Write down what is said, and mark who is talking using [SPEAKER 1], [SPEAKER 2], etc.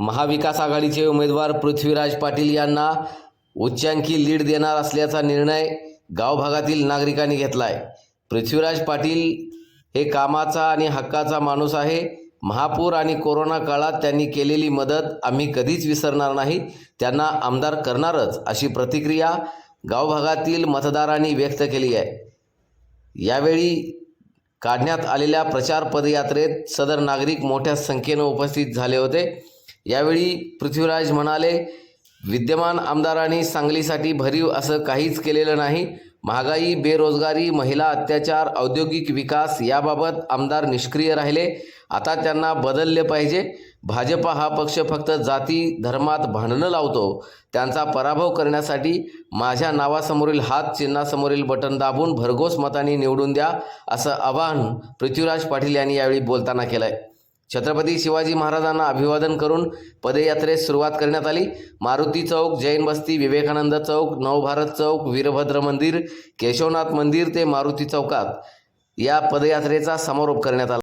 [SPEAKER 1] महाविकास आघाडीचे उमेदवार पृथ्वीराज पाटील यांना उच्चांकी लीड देणार असल्याचा निर्णय गावभागातील नागरिकांनी घेतला आहे पृथ्वीराज पाटील हे कामाचा आणि हक्काचा माणूस आहे. महापूर आणि कोरोना काळात त्यांनी केलेली मदत आम्ही कधीच विसरणार नाही. त्यांना आमदार करणारच अशी प्रतिक्रिया गावभागातील मतदारांनी व्यक्त केली आहे. यावेळी काढण्यात आलेल्या प्रचार पदयात्रेत सदर नागरिक मोठ्या संख्येनं उपस्थित झाले होते. यावेळी पृथ्वीराज म्हणाले विद्यमान आमदारांनी सांगलीसाठी भरीव असं काहीच केलेलं नाही. महागाई बेरोजगारी महिला अत्याचार औद्योगिक विकास याबाबत आमदार निष्क्रिय राहिले. आता त्यांना बदलले पाहिजे. भाजपा हा पक्ष फक्त जाती धर्मात भांडणं लावतो. त्यांचा पराभव करण्यासाठी माझ्या नावासमोरील हात चिन्हासमोरील बटन दाबून भरघोस मतांनी निवडून द्या असं आवाहन पृथ्वीराज पाटील यांनी यावेळी बोलताना केलं आहे छत्रपती शिवाजी महाराजांना अभिवादन करून पदयात्रेस सुरुवात करण्यात आली. मारुती चौक जैन बस्ती विवेकानंद चौक नवभारत चौक वीरभद्र मंदिर केशवनाथ मंदिर ते मारुती चौकात या पदयात्रेचा समारोप करण्यात आला.